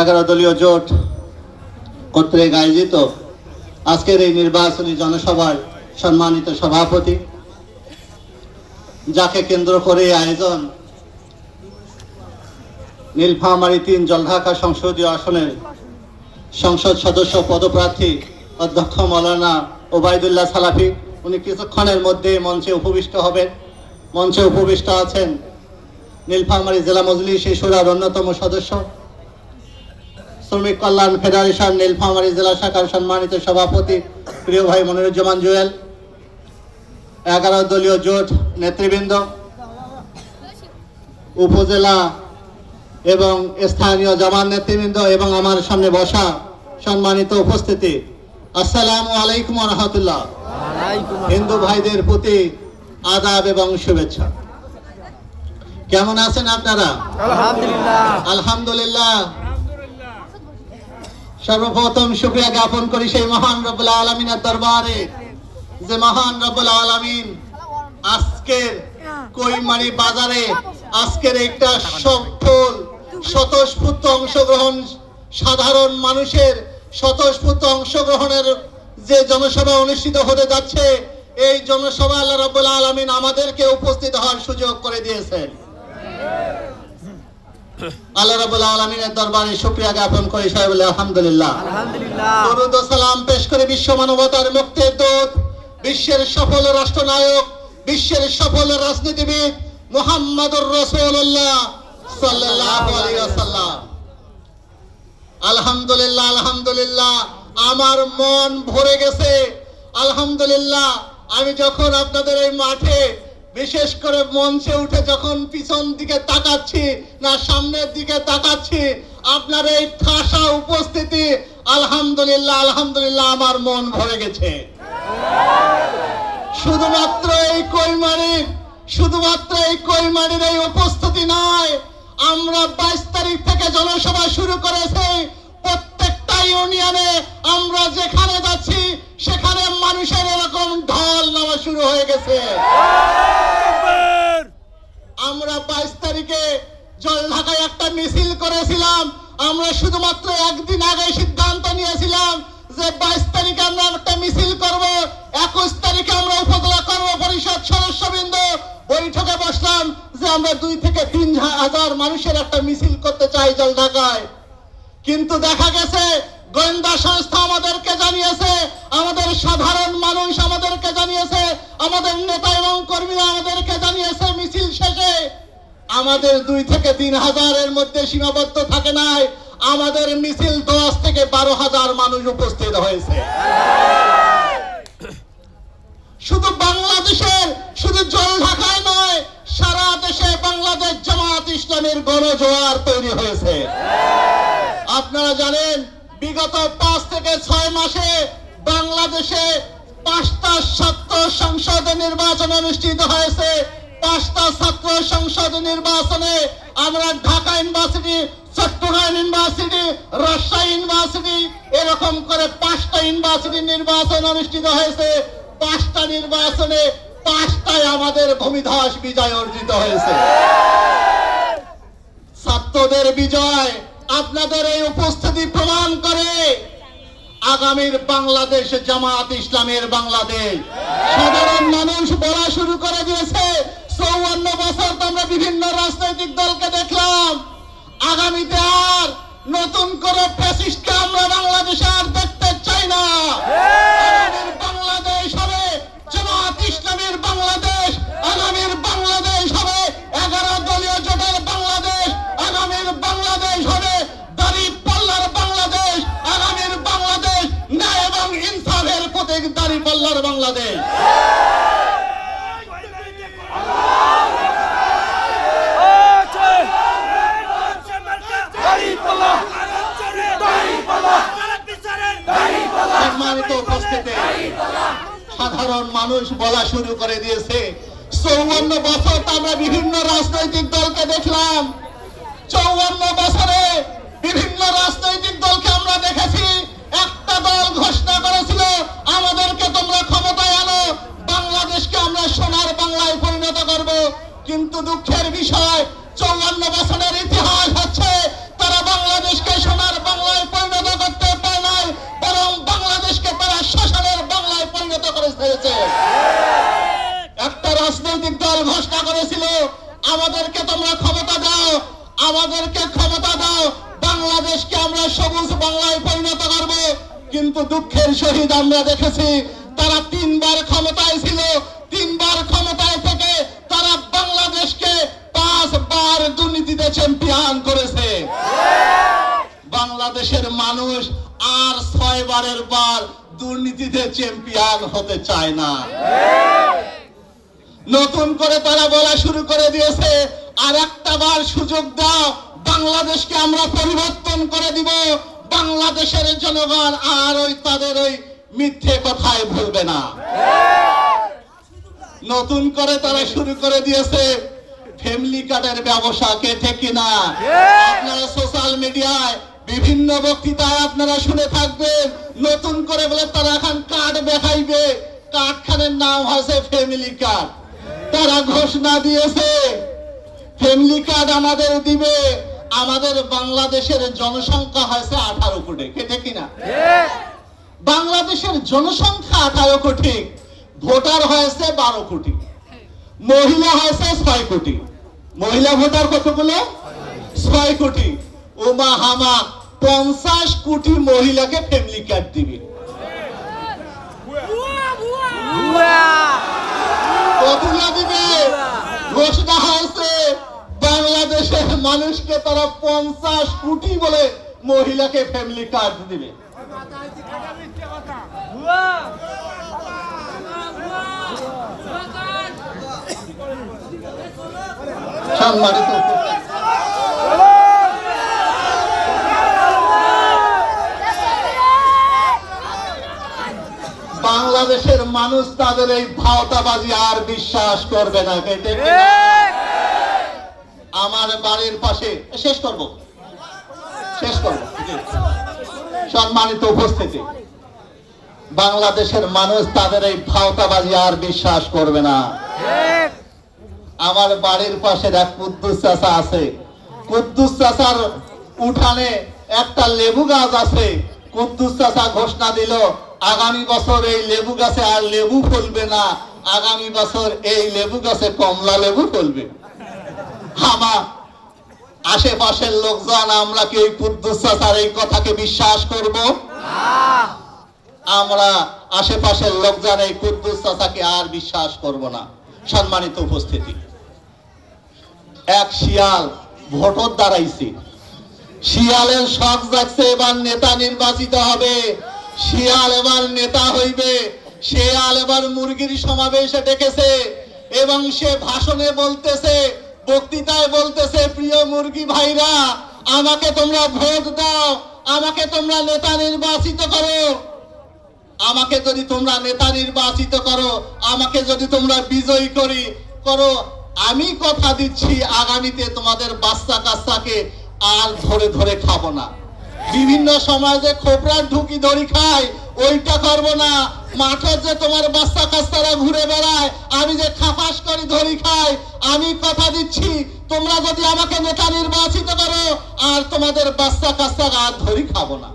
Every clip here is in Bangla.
এগারো দলীয় জোট কর্তৃক আয়োজিত আজকের এই নির্বাচনী জনসভায় সম্মানিত সভাপতি, যাকে কেন্দ্র করে আয়োজন নীলফামারী তিন জলঢাকা সংসদীয় আসনের সংসদ সদস্য পদপ্রার্থী অধ্যক্ষ মৌলানা ওবায়দুল্লাহ সালাফি, উনি কিছুক্ষণের মধ্যে মঞ্চে উপবিষ্ট হবেন। মঞ্চে উপবিষ্ট আছেন নীলফামারী জেলা মজলিস শিশুরার অন্যতম সদস্য শ্রমিক কল্যাণ ফেডারেশন নীলফামারী জেলা শাখার সম্মানিত সভাপতি প্রিয় ভাই মনিরুজ্জামান জুয়েল এগারো দলীয় জোট নেতৃবৃন্দ উপজেলা এবং স্থানীয় জামান নেতৃবৃন্দ এবং আমার সামনে বসা সম্মানিত উপস্থিতি। আসসালামু আলাইকুম রহমতুল্লাহ। হিন্দু ভাইদের প্রতি আদাব এবং শুভেচ্ছা। কেমন আছেন আপনারা? আলহামদুলিল্লাহ। আলহামদুলিল্লাহ। সর্বপ্রথম শুক্রিয়া জ্ঞাপন করি সেই মহান রব্বুল আলমিনের দরবারে। যে মহান রব্বুল আলমিন আজকের কইমারি বাজারে আজকের একটা সফল স্বতঃস্ফূর্ত অংশগ্রহণ, সাধারণ মানুষের স্বতঃস্ফূর্ত অংশগ্রহণের যে জনসভা অনুষ্ঠিত হতে যাচ্ছে, এই জনসভা আল্লাহ রব্বুল আলমিন আমাদেরকে উপস্থিত হওয়ার সুযোগ করে দিয়েছেন। আল্লাহ রাবুল আলমিনের দরবারে শুক্রিয়া জ্ঞাপন করি সবাই বলে আলহামদুলিল্লাহ। আলহামদুলিল্লাহ। দরুদ ও সালাম পেশ করে বিশ্ব মানবতার মুক্তির দূত বিশ্বের সফল রাষ্ট্রনায়ক বিশ্বের সফল রাজনীতিবিদ মুহাম্মদুর রাসূলুল্লাহ সাল্লাল্লাহু আলাইহি ওয়াসাল্লাম। আলহামদুলিল্লাহ আলহামদুলিল্লাহ আমার মন ভরে গেছে। আলহামদুলিল্লাহ আমি যখন আপনাদের এই মাঠে বিশেষ করে মঞ্চে উঠে যখন পিছন দিকে তাকাচ্ছি না সামনের দিকে তাকাচ্ছি, আপনার এই ঠাসা উপস্থিতি, আলহামদুলিল্লাহ আলহামদুলিল্লাহ, আমার মন ভরে গেছে। শুধুমাত্র এই কইমারির শুধুমাত্র এই কইমারির এই উপস্থিতি নয়, আমরা বাইশ তারিখ থেকে জনসভা শুরু করেছি ইউনিয়নে আমরা যেখানে যাচ্ছি সেখানে মানুষের এরকম ঢল নামা শুরু হয়ে গেছে। আমরা বাইশ তারিখে জল ঢাকায় একটা মিছিল করেছিলাম। আমরা শুধুমাত্র একদিন আগে সিদ্ধান্ত নিয়েছিলাম যে বাইশ তারিখে আমরা একটা মিছিল করব একুশ তারিখে আমরা উপজেলা কর্ম পরিষদ সদস্যবৃন্দ বৈঠকে বসলাম যে আমরা দুই থেকে তিন হাজার মানুষের একটা মিছিল করতে চাই জল ঢাকায়। কিন্তু দেখা গেছে গোয়েন্দা সংস্থা আমাদেরকে জানিয়েছে, আমাদের সাধারণ মানুষ আমাদেরকে জানিয়েছে, আমাদের নেতা এবং কর্মীরা আমাদেরকে জানিয়েছে মিছিল শেষে। আমাদের দুই থেকে তিন হাজারের মধ্যে সীমাবদ্ধ থাকে নাই। আমাদের মিছিল দশ থেকে বারো হাজার মানুষ উপস্থিত হয়েছে। শুধু বাংলাদেশের, শুধু জল ঢাকায় নয়, সারা দেশে বাংলাদেশ জামাত ইসলামের গণজোয়ার তৈরি হয়েছে। আপনারা জানেন বিগত পাঁচ থেকে ছয় মাসে বাংলাদেশে পাঁচটা ছাত্র সংসদ নির্বাচন অনুষ্ঠিত হয়েছে। পাঁচটা ছাত্র সংসদ নির্বাচনে আমরা Dhaka university, Chittagong university, Rajshahi university এরকম করে পাঁচটা ইউনিভার্সিটি নির্বাচন অনুষ্ঠিত হয়েছে। পাঁচটা নির্বাচনে পাঁচটায় আমাদের ভূমিধস বিজয় অর্জিত হয়েছে। ছাত্রদের বিজয় আপনাদের এই উপস্থিতি প্রমাণ করে আগামীর বাংলাদেশ জামাত ইসলামের বাংলাদেশ। সাধারণ মানুষ বলা শুরু করে দিয়েছে, চৌয়ান্ন বছর তো আমরা বিভিন্ন রাজনৈতিক দলকে দেখলাম। আগামীতে আর নতুন করে ফ্যাসিস্টকে আমরা বাংলাদেশে আর দেখতে চাই না। বাংলাদেশ হবে জামাত ইসলামের বাংলাদেশ। আগামীর সাধারণ মানুষ বলা শুরু করে দিয়েছে। চৌবন্ন বছর আমরা বিভিন্ন রাজনৈতিক দলকে দেখলাম। চৌবন্ন বছরে বিভিন্ন রাজনৈতিক দলকে আমরা দেখেছি। একটা দল ঘোষণা করেছিল, আমাদেরকে তোমরা ক্ষমতায় আনো, বাংলাদেশকে আমরা সোনার বাংলায় পরিণত করব। কিন্তু দুঃখের বিষয় চৌবন্ন বছরের ইতিহাস হচ্ছে, তারা বাংলাদেশকে দল ঘোষণা করেছিল, আমাদেরকে তোমরা ক্ষমতা দাও, আমাদেরকে ক্ষমতা দাও, বাংলাদেশকে আমরা সবুজ বাংলায় পরিণত করব। কিন্তু দুঃখের সহিত আমরা দেখেছি, তারা তিনবার ক্ষমতায় ছিল, তিনবার ক্ষমতায় থেকে তারা বাংলাদেশকে পাঁচবার দুর্নীতিতে চ্যাম্পিয়ন করেছে। বাংলাদেশের মানুষ আর ছয় বারের বার দুর্নীতিতে চ্যাম্পিয়ন হতে চায় না। নতুন করে তারা বলা শুরু করে দিয়েছে আর একটা বার সুযোগ দাও, বাংলাদেশকে আমরা পরিবর্তন করে দিব। বাংলাদেশের জনগণ আর ওই তাদের ওই মিথ্যে কথায় ভুলবে না। নতুন করে তারা শুরু করে দিয়েছে, ফ্যামিলি কার্ডের ব্যবসা কে কিনা। আপনারা সোশ্যাল মিডিয়ায় বিভিন্ন বক্তৃতায় আপনারা শুনে থাকবেন, নতুন করে বলে তারা এখন কার্ড দেখাইবে। কার্ড খানের নাম হয়েছে ফ্যামিলি কার্ড। তারা ঘোষণা দিয়েছে, ফ্যামিলি কার্ড আমাদের দিবে, আমাদের বাংলাদেশের জনসংখ্যা হয়েছে আঠারো কোটি কেটে কিনা? বাংলাদেশের জনসংখ্যা আঠারো কোটি, ভোটার হয়েছে বারো কোটি, মহিলা হয়েছে ছয় কোটি। মহিলা ভোটার কতগুলো? ছয় কোটি। ওমা হামা, পঞ্চাশ কোটি মহিলাকে ফ্যামিলি কার্ড দিবে। ঘোষণা হয়েছে বাংলাদেশের মানুষকে তারা পঞ্চাশ কোটি বলে মহিলাকে ফ্যামিলি কার্ড দিবে। সম্মানিত বাংলাদেশের মানুষ তাদের এই ভাওতাবাজি আর বিশ্বাস করবে না? আমার বাড়ির পাশে শেষ করব। শেষ করব সম্মানিত উপস্থিতি বাংলাদেশের মানুষ তাদের এই ভাওতাবাজি আর বিশ্বাস করবে না। আমার বাড়ির পাশে এক কুদ্দুস চাচা আছে। কুদ্দুস চাচার উঠানে একটা লেবু গাছ আছে। কুদ্দুস চাচা ঘোষণা দিল আগামী বছর এই লেবু গাছে আর লেবু ফলবে না। আগামী বছর এই লেবু গাছে কমলা লেবু ফলবে। আমার আশেপাশের লোকজন, আমরা কি ওই কুদ্দুস এই কথাকে বিশ্বাস করব? আমরা আশেপাশের লোকজন এই কুদ্দুস আর বিশ্বাস করব না। সম্মানিত উপস্থিতি। এক শিয়াল ভোটর দাঁড়াইছে। শিয়ালের শখ যাচ্ছে এবার নেতা নির্বাচিত হবে। শিয়াল এবার নেতা হইবে। শিয়াল এবার মুরগির সমাবেশে ডেকেছে এবং সে ভাষণে বলতেছে, বক্তৃতায় বলতেছে, প্রিয় মুরগি ভাইরা, আমাকে তোমরা ভোট দাও, আমাকে তোমরা নেতা নির্বাচিত করো। আমাকে যদি তোমরা নেতা নির্বাচিত করো, আমাকে যদি তোমরা বিজয়ী করি, করো। আমি কথা দিচ্ছি, আগামীতে তোমাদের বাচ্চা কাচ্চাকে আর ধরে ধরে খাব না। বিভিন্ন সময় যে খোপড়ার ঢুকি ধরি খায়, ওইটা করব না। মাঠে যে তোমার বাচ্চা কাচ্চারা ঘুরে বেড়ায়, আমি যে খাপাস করি ধরি খাই আমি কথা দিচ্ছি। তোমরা যদি আমাকে নেতা নির্বাচিত করো, আর তোমাদের বাচ্চা কাচ্চা আর ধরি খাব না।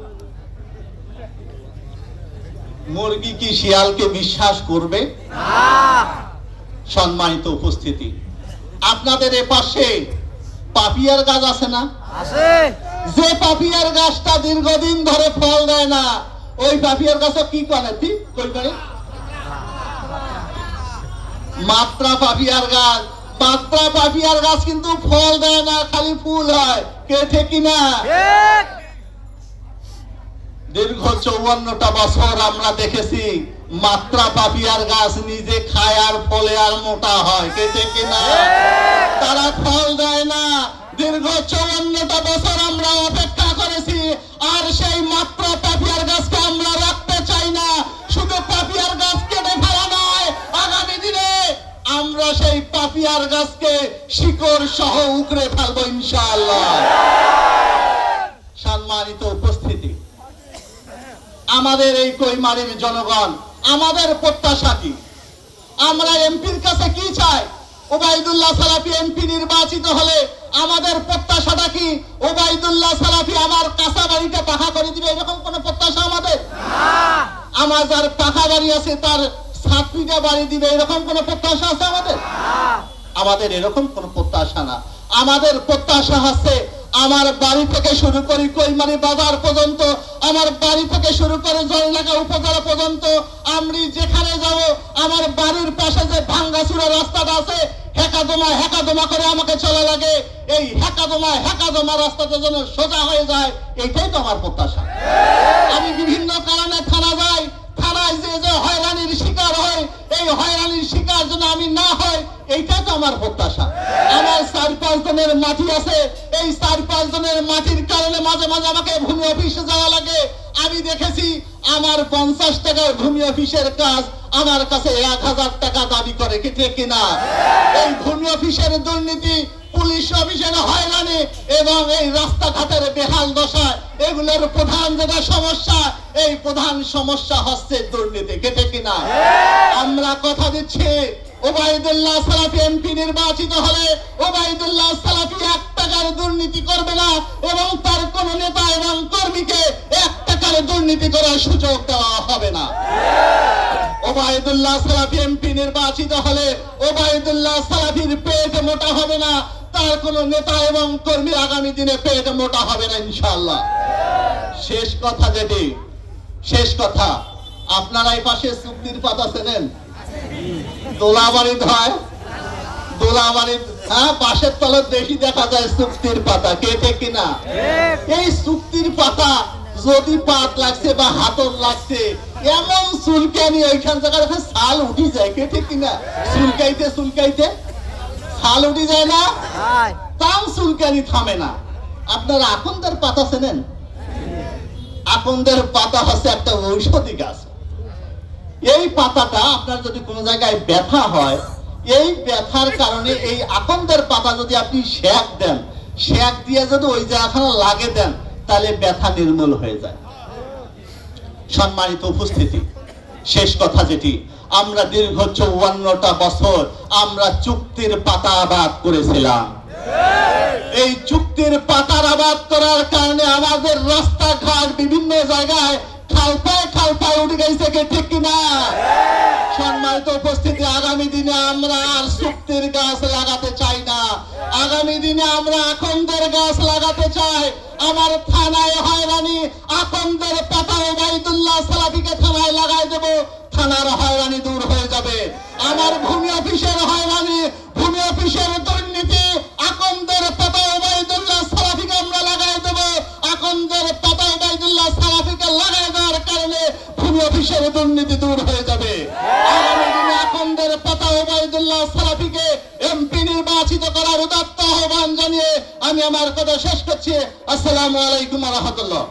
মুরগি কি শিয়ালকে বিশ্বাস করবে? সম্মানিত উপস্থিতি। আপনাদের এ পাশে পাপিয়ার গাছ আছে না? যে পাপিয়ার গাছটা দীর্ঘদিন ধরে ফল দেয় না ওই পাপিয়ার গাছে কি করে? ঠিক কই করে? মাত্রা পাপিয়ার গাছ। মাত্রা পাপিয়ার গাছ কিন্তু ফল দেয় না খালি ফুল হয়। কে ঠিক কিনা দীর্ঘ চৌবান্নটা বছর আমরা দেখেছি মাত্রা পাপিয়ার গাছ নিজে খায় আর ফলে আর মোটা হয়। কে ঠিক কিনা তারা ফল দেয় না। দীর্ঘ চৌবান্নটা বছর আমরা অপেক্ষা করেছি, আর সেই মাত্র পাপিয়ার গাছকে আমরা রাখতে চাই না। শুধু পাপিয়ার গাছ কেটে ফেলা নয়, আগামী দিনে আমরা সেই পাপিয়ার গাছকে শিকড় সহ উকড়ে ফেলব ইনশাআল্লাহ। সম্মানিত উপস্থিতি, আমাদের এই কৈমারির জনগণ, আমাদের প্রত্যাশা কি? আমরা এমপির কাছে কি চাই? ওবাইদুল্লাহ সালাফি এমপি নির্বাচিত হলে আমাদের প্রত্যাশাটা কি? ওবায়দুল্লাহ সালাফি আমার কাঁচা বাড়িটা পাখা করে দিবে? এরকম কোন প্রত্যাশা আমাদের? আমার যার পাখা বাড়ি আছে তার ছাত্রীটা বাড়ি দিবে? এরকম কোনো প্রত্যাশা আছে আমাদের? আমাদের এরকম কোনো প্রত্যাশা না। আমাদের প্রত্যাশা আছে আমার বাড়ি থেকে শুরু করি কৈমারি বাজার পর্যন্ত আমার বাড়ি থেকে শুরু করে জলঢাকা উপজেলা পর্যন্ত আমি যেখানে যাব আমার বাড়ির পাশে যে ভাঙ্গাচুরা রাস্তাটা আছে হেকাদমা হেকাদমা করে আমাকে চলা লাগে। এই হেকাদমা হেকাদমা রাস্তাটা যেন সোজা হয়ে যায়, এটাই তো আমার প্রত্যাশা। আমি বিভিন্ন কারণে থানা যাই, থানায় যে যে হয়রানির শিকার হয়, এই হয়রানির শিকার যেন আমি না হয় এইটাই তো আমার প্রত্যাশা। আমার চার পাঁচ জনের মাটি আছে, এই চার পাঁচ জনের মাটির কারণে মাঝে মাঝে আমাকে ভূমি অফিসে যাওয়া লাগে। আমি দেখেছি আমার পঞ্চাশ টাকার ভূমি অফিসের কাজ আমার কাছে এক হাজার টাকা দাবি করে কি ঠিক কিনা? এই ভূমি অফিসের দুর্নীতি পুলিশ অফিসের হয়রানি এবং এই রাস্তাঘাটের বেহাল দশা এগুলোর প্রধান যেটা সমস্যা, এই প্রধান সমস্যা হচ্ছে দুর্নীতি কেটে কিনা? আমরা কথা দিচ্ছি, ওবায়দুল্লাহ সালাফি এমপি নির্বাচিত হলে ওবায়দুল্লাহ সালাফি এক টাকার দুর্নীতি করবে না এবং তার কোন নেতা এবং কর্মীকে দুর্নীতি করার সুযোগ দেওয়া হবে না। ওবায়দুল্লাহ সালাফি এমপি নির্বাচিত হলে ওবায়দুল্লাহ সালাফির পেট মোটা হবে না তার কোন নেতা এবং কর্মী আগামী দিনে পেট মোটা হবে না ইনশাআল্লাহ। শেষ কথা যেটি শেষ কথা আপনারা এই পাশে চুক্তির পাতা চেনেন দোলাবাড়ি হয় দোলাবাড়ি হ্যাঁ পাশের তলে বেশি দেখা যায় চুক্তির পাতা কেটে কিনা? এই চুক্তির পাতা যদি পাত লাগছে বা হাতর লাগছে এমন চুলকানি ওইখান জায়গায় ছাল উঠি যায় কেটে কিনা? চুলকাইতে চুলকাইতে ছাল উঠি যায় না তাও চুলকানি থামে না। আপনারা আকন্দের পাতা চেনেন আকন্দের পাতা হচ্ছে একটা ঔষধি গাছ। এই পাতাটা আপনার যদি কোনো জায়গায় ব্যথা হয় এই ব্যথার কারণে এই আকন্দের পাতা যদি আপনি শেক দেন শেক দিয়ে যদি ওই জায়গাখানে লাগে দেন তাহলে ব্যথা নির্মূল হয়ে যায়। সম্মানিত উপস্থিতি, শেষ কথা যেটি, আমরা দীর্ঘ চৌয়ান্নটা বছর আমরা চুক্তির পাতা আবাদ করেছিলাম। এই চুক্তির পাতার আবাদ করার কারণে আমাদের রাস্তাঘাট বিভিন্ন জায়গায় খালপায় খালপায় উঠে গেছে ঠিক কিনা। সম্মানিত উপস্থিতি, আগামী দিনে আমরা আর চুক্তির গাছ লাগাতে চাই না। আগামী দিনে আমরা আকন্দের গাছ লাগাতে চাই। আমার থানায় হয়রানি, আকন্দের পাতা ওবাইদুল্লাহ সালাফিকে থানায় লাগাই দেব। থানার হয়রানি দূর হয়ে যাবে। আমার ভূমি অফিসের হয়রানি, ভূমি অফিসের দুর্নীতি দূর হয়ে যাবে। আগামী দিনে আকন্দের পাতা ওবায়দুল্লাহ সালাফিকে এমপি নির্বাচিত করার উদাত্ত আহ্বান জানিয়ে আমি আমার কথা শেষ করছি। আসসালামু আলাইকুম রহমতুল্লাহ।